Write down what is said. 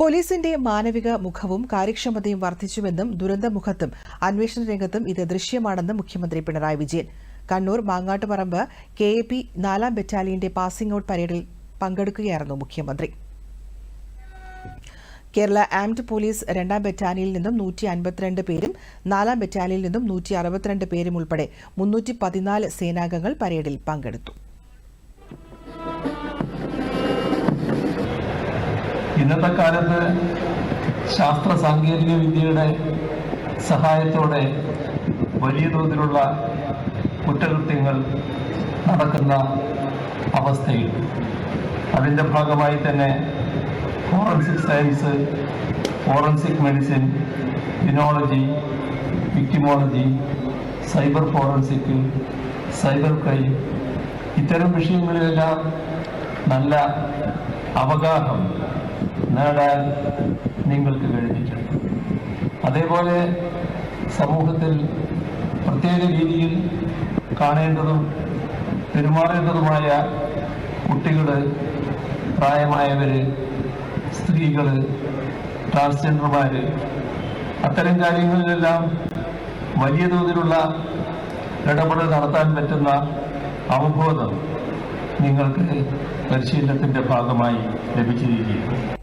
പോലീസിന്റെ മാനവിക മുഖവും കാര്യക്ഷമതയും വർദ്ധിച്ചുവെന്നും ദുരന്തമുഖത്തും അന്വേഷണ രംഗത്തും ഇത് ദൃശ്യമാണെന്നും മുഖ്യമന്ത്രി Pinarayi Vijayan. Kannur Mangattuparamba K A P നാലാം ബറ്റാലിയന്റെ പാസിംഗ് ഔട്ട് പരേഡിൽ പങ്കെടുക്കുകയായിരുന്നു മുഖ്യമന്ത്രി. കേരള ആംഡ് പോലീസ് രണ്ടാം ബറ്റാലിയനിൽ നിന്നും നൂറ്റി അൻപത്തിരണ്ട് പേരും നാലാം ബറ്റാലിയനിൽ നിന്നും നൂറ്റി അറുപത്തിരണ്ട് പേരും ഉൾപ്പെടെ മുന്നൂറ്റി പതിനാല് സേനാംഗങ്ങൾ പരേഡിൽ പങ്കെടുത്തു. ഇന്നത്തെ കാലത്ത് ശാസ്ത്ര സാങ്കേതിക വിദ്യയുടെ സഹായത്തോടെ വലിയ തോതിലുള്ള കുറ്റകൃത്യങ്ങൾ നടക്കുന്ന അവസ്ഥയിൽ. അതിന്റെ ഭാഗമായി തന്നെ forensic science forensic medicine ഇനോളജി victimology cyber forensic cyber crime ഇത്തരം വിഷയങ്ങളിലെല്ലാം നല്ല അവഗാഹം നേടാൻ നിങ്ങൾക്ക് കഴിഞ്ഞിട്ടുണ്ട് അതേപോലെ സമൂഹത്തിൽ പ്രത്യേക രീതിയിൽ കാണേണ്ടതും പെരുമാറേണ്ടതുമായ കുട്ടികൾ പ്രായമായവർ സ്ത്രീകൾ ട്രാൻസ്ജെൻഡർമാർ അത്തരം കാര്യങ്ങളിലെല്ലാം വലിയ തോതിലുള്ള ഇടപെടൽ നടത്താൻ പറ്റുന്ന അവബോധം നിങ്ങൾക്ക് പരിശീലനത്തിന്റെ ഭാഗമായി ലഭിച്ചിരിക്കുകയാണ്